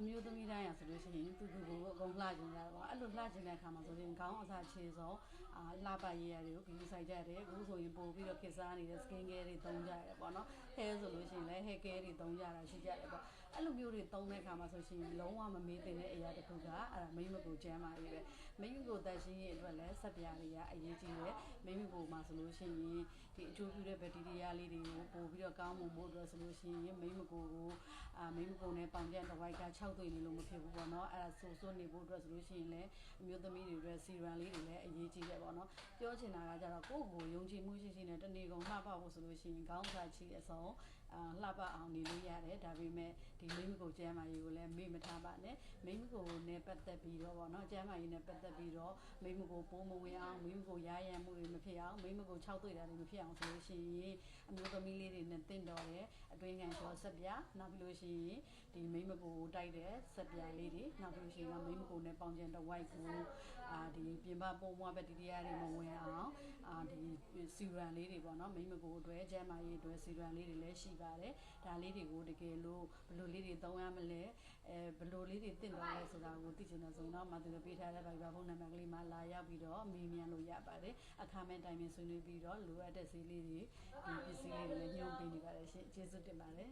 အမျိုးသမီးတိုင်းရဆိုလို့ရှိရင်သူသူကိုအကုန်လှကျင်ကြတယ်ပေါ့အဲ့လိုလှကျင်တဲ့အခါမှာဆိုရင်ခေါင်းအစားခြေစုံအာလှပရည်ရတွေကိုဂရုစိုက်ကြတယ်အခုဆိုရင်ပို့ပြီးတော့ခေတ်စားနေတဲ့ skin care တွေသုံးကြရတယ်ပေါ့နော် hair ဆိုလို့ရှိရင်လည်း hair care တွေသုံးကြတာရှိကြတယ်ပေါ့အဲ့လိုမျိုးတွေသုံးတဲ့အခါမှာဆိုရှင်လုံးဝမမေးသင့်တဲ့အရာတစ်ခုကအဲ့ဒါမိမကိုကျမ်းပါရေးပဲမိမကိုတက်ရှင်းရေးအတွက်လည်းဆက်ပြားတွေကအရေးကြီးတယ်မိမကိုမှာဆိုလို့ရှိရင်ဒီအကျိုးပြုတဲ့ဘက်တီးရီးယားလေးတွေကိုပို့ပြီးတော့ကောင်းမွန်ဖို့အတွက်ဆိုလို့ရှိရင်မိမကိုကို အာမိမကိုနဲ့ပေါင်ကျန်တစ်ဝိုက်က6သွေးနေလို့မဖြစ်ဘူးပေါ့နော်အဲ့ဒါဆိုဆိုနေဖို့အတွက်ဆိုလို့ရှိရင်လည်းအမျိုးသမီးတွေအတွက်စီရန်လေးတွေလည်းအရေးကြီးတယ်ပေါ့နော်ပြောချင်တာကကြတော့ကိုယ့်ကိုယုံကြည်မှုရှိရှိနဲ့တနေ့ကုန်လှ ပဖို့ဆိုလို့ရှိရင်ခေါင်းစားချီအစုံအာလှပအောင်နေလို့ရတယ်ဒါပေမဲ့ဒီမိမကိုကျမ်းမာရေးကိုလည်းမေ့မထားပါနဲ့မိမကိုနဲ့ပတ်သက်ပြီးတော့ပေါ့နော်ကျမ်းမာရေးနဲ့ပတ်သက်ပြီးတော့မိမကိုပိုးမဝင်အောင်မိမကိုရရန်မှုတွေမဖြစ်အောင်မိမကို6တွေ့တာတွေမဖြစ်အောင်ဆိုလို့ရှိရင်အမျိုးသမီးလေးတွေနဲ့တင့်တော်တဲ့အတွင်းခံကျော်ဆက်ပြနောက်ပြီးလို့ရှိရင်ဒီမိမကိုတိုက်တဲ့ဆက်ပြလေးတွေနောက်ပြီးလို့ရှိရင်မိမကိုနဲ့ပေါင်ကျန်တစ်ဝိုက်ကို အာဒီပြင်ပပုံမွားပဲဒီတရားတွေမဝင်အောင်အာဒီစီရန်လေးတွေပေါ့နော်မိမကိုအတွက်ကျမ်းမာရေးအတွက်စီရန်လေးတွေလည်းရှိပါတယ်ဒါလေးတွေကိုတကယ်လို့ဘယ်လိုလေးတွေသုံးရမလဲအဲဘယ်လိုလေးတွေတင့်တော်လဲဆိုတာကိုသိချင်တဲ့ဆိုရင်တော့မသူတို့ပေးထားတဲ့ Viber ဖုန်းနံပါတ်ကလေးမှာလာရောက်ပြီးတော့မေးမြန်းလို့ရပါတယ်အခါမဲ့တိုင်ပင်ဆွေးနွေးပြီးတော့လိုအပ်တဲ့ဈေးလေးတွေဒီပစ္စည်းလေးတွေလည်းညွှန်ပေးနေပါတယ်ရှင်ကျေးဇူးတင်ပါတယ်